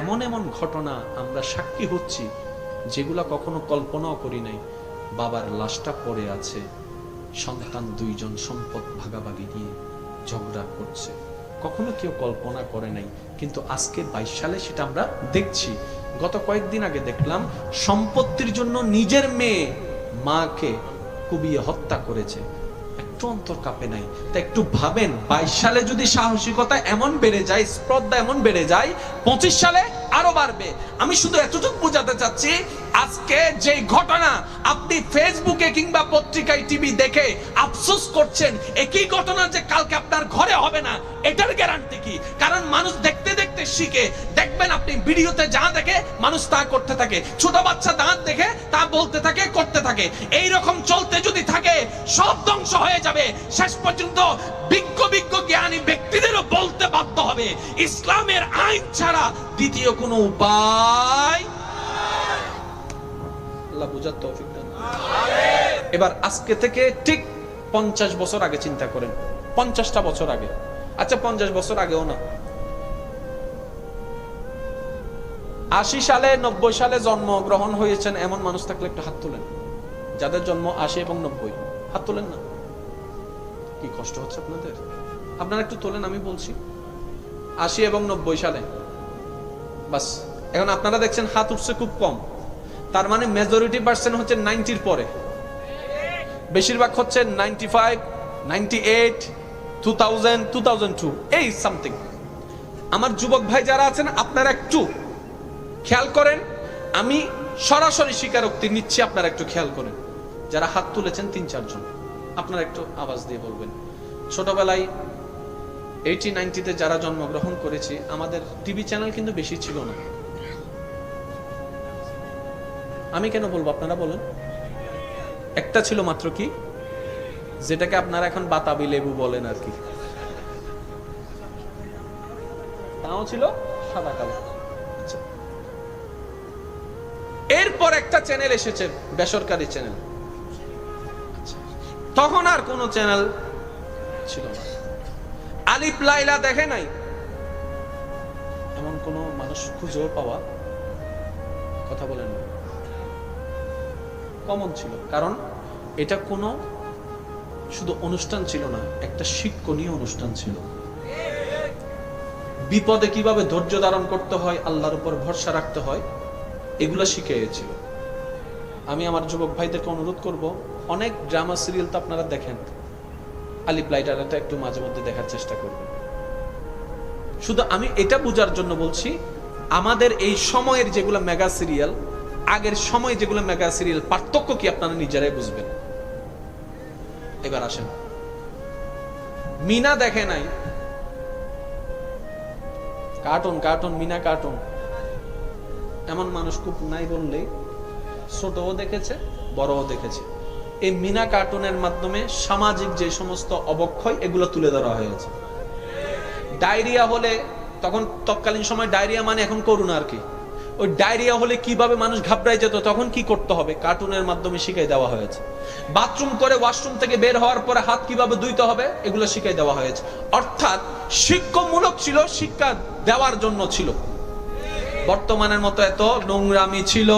এমন এমন ঘটনা আমরা সাক্ষী হচ্ছি, যেগুলা কখনো কল্পনাও করি নাই। বাবার লাশটা পড়ে আছে, সন্তান দুইজন সম্পদ ভাগাভাগি নিয়ে ঝগড়া করছে। কখনো কেউ কল্পনা করে নাই, কিন্তু আজকে বাইশ সালে সেটা আমরা দেখছি। গত কয়েকদিন আগে দেখলাম, সম্পত্তির জন্য নিজের মেয়ে মাকে কুবিয়ে হত্যা করেছে। অন্তর কাঁপে নাই। তা একটু ভাবেন, বাইশ সালে যদি সাহসিকতা এমন বেড়ে যায়, স্পর্ধা এমন বেড়ে যায়, পঁচিশ সালে আরও বাড়বে। আমি শুধু এতটুকু বোঝাতে চাচ্ছি, আজকে যে ঘটনা আপনি ফেসবুকে কিংবা পত্রিকায় টিভি দেখে আফসোস করছেন, একই ঘটনা যে কালকে আপনার ঘরে হবে না, এটার গ্যারান্টি কি? কারণ মানুষ দেখতে দেখতে শিখে দেখবেন আপনি ভিডিওতে যা দেখে মানুষ তা করতে থাকে। ছোট বাচ্চা দাঁত দেখে তা বলতে থাকে করতে থাকে। এই রকম চলতে যদি থাকে সব ধ্বংস হয়ে যাবে। শেষ পর্যন্ত বিজ্ঞ বিজ্ঞ জ্ঞানী ব্যক্তিদেরও বলতে বাধ্য হবে ইসলামের আইন ছাড়া দ্বিতীয় কোনো উপায় আল্লাহ বুঝার তৌফিক দান এবার আজকে থেকে ঠিক পঞ্চাশ বছর আগে চিন্তা করেন। পঞ্চাশটা বছর আগে। আচ্ছা পঞ্চাশ বছর আগেও না। আশি সালে, নব্বই সালে জন্মগ্রহণ হয়েছেন এমন মানুষ থাকলে একটু হাত তোলেন। যাদের জন্ম আশি এবং নব্বই। হাত তোলেন না। কি কষ্ট হচ্ছে আপনাদের? আপনারা একটু তোলেন, আমি বলছি। আশি এবং নব্বই সালে। বাস, এখন আপনারা দেখছেন হাত উঠছে খুব কম। তার মানে মেজরিটি পার্সেন্ট হচ্ছে নাইনটির পরে। বেশিরভাগ হচ্ছে ninety five, ninety eight, two thousand two thousand two, এই সামথিং। আমার যুবক ভাই যারা আছেন, আপনারা একটু খেয়াল করেন, আমি সরাসরি স্বীকারোক্তি নিচ্ছি, আপনারা একটু খেয়াল করেন। যারা হাত তুলেছেন তিন, চারজন, আপনারা একটু আওয়াজ দিয়ে বলবেন। ছোটবেলায় এইটি নাইনটিতে যারা জন্মগ্রহণ করেছি, আমাদের টিভি চ্যানেল কিন্তু বেশি ছিল না। আমি কেন বলব, আপনারা বলেন। একটা ছিল মাত্র কি? যেটাকে আপনারা এখন বাতাবি লেবু বলেন আর কি। তাও ছিল সাদা কালো। এরপর একটা চ্যানেল এসেছে, বেসরকারি চ্যানেল। তখন আর কোনো চ্যানেল ছিল না। আলিফ লাইলা দেখে নাই? এমন কোন মানুষ খুঁজেও পাওয়া কথা বলেন না। কমন ছিল, কারণ এটা কোনো শুধু অনুষ্ঠান ছিল না, একটা শিক্ষণীয় অনুষ্ঠান ছিল। বিপদে কীভাবে ধৈর্য ধারণ করতে হয়, আল্লাহর উপর ভরসা রাখতে হয় এগুলো শিখিয়েছিল আমি আমার যুবক ভাইদেরকে অনুরোধ করব, অনেক ড্রামা সিরিয়াল তো আপনারা দেখেন। আলিপ লাইটারটা একটু মাঝে মধ্যে দেখার চেষ্টা করবেন। শুধু আমি এটা বোঝার জন্য বলছি, আমাদের এই সময়ের যেগুলো মেগা সিরিয়াল, আগের সময় যেগুলো মেগা সিরিয়াল, পার্থক্য কি আপনারা নিজেরাই বুঝবেন? এবার আসেন। মিনা দেখে নাই। Cartoon cartoon, Meena cartoon. এমন মানুষ খুব নাই বললেই ছোটও দেখেছে, বড়ও দেখেছে। এই মিনা কার্টুনের মাধ্যমে সামাজিক যে সমস্ত অবক্ষয়, এগুলো তুলে ধরা হয়েছে। ডায়রিয়া হলে তখন তৎকালীন সময় ডায়রিয়া মানে এখন করুন আর কি। ওই ডায়রিয়া হলে কীভাবে মানুষ ঘাবড়ায় যেত, তখন কি করতে হবে? কার্টুনের মাধ্যমে শিখাই দেওয়া হয়েছে। বাথরুম করে ওয়াশরুম থেকে বের হওয়ার পরে হাত কীভাবে ধুইতে হবে, এগুলো শিখাই দেওয়া হয়েছে। অর্থাৎ শিক্ষামূলক ছিল, শিক্ষা দেওয়ার জন্য ছিল। বর্তমানের মতো এত নোংরামি ছিল।